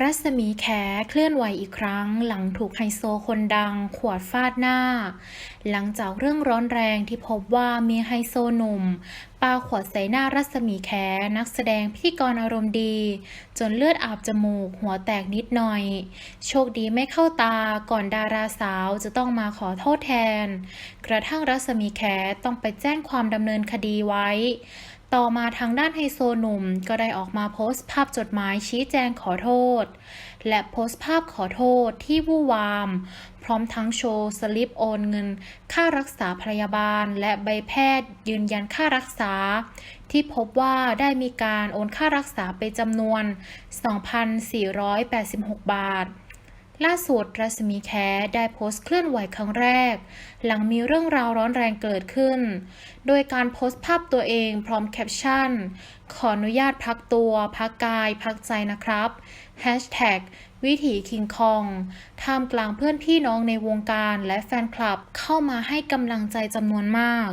รัศมีแขเคลื่อนไหวอีกครั้ง หลังถูกไฮโซคนดัง ขวดฟาดหน้า หลังจากเรื่องร้อนแรงที่พบว่ามีไฮโซหนุ่มปาขวดใส่หน้ารัศมีแขนักแสดงพิธีกรอารมณ์ดี จนเลือดอาบจมูก หัวแตกนิดหน่อย โชคดีไม่เข้าตาก่อนดาราสาวจะต้องมาขอโทษแทน กระทั่งรัศมีแขต้องไปแจ้งความดำเนินคดีไว้ ต่อมาทางด้านไฮโซหนุ่มก็ได้ออกมาโพสต์ภาพจดหมายชี้แจงขอโทษ และโพสต์ภาพขอโทษที่วู่วาม พร้อมทั้งโชว์สลิปโอนเงิน ค่ารักษาพยาบาล และใบแพทย์ ยืนยันค่ารักษา ที่พบว่าได้มีการโอนค่ารักษาไปจำนวน 2,486 บาท ล่าสุดรัศมีแขได้โพสต์เคลื่อนไหวครั้งแรก หลังมีเรื่องราวร้อนแรงเกิดขึ้น โดยการโพสต์ภาพตัวเองพร้อมแคปชั่น ขออนุญาตพักตัว พักกาย พักใจนะครับ Hashtag วิถีคิงคองท่ามกลางเพื่อนพี่น้องในวงการและแฟนคลับเข้ามาให้กำลังใจจำนวนมาก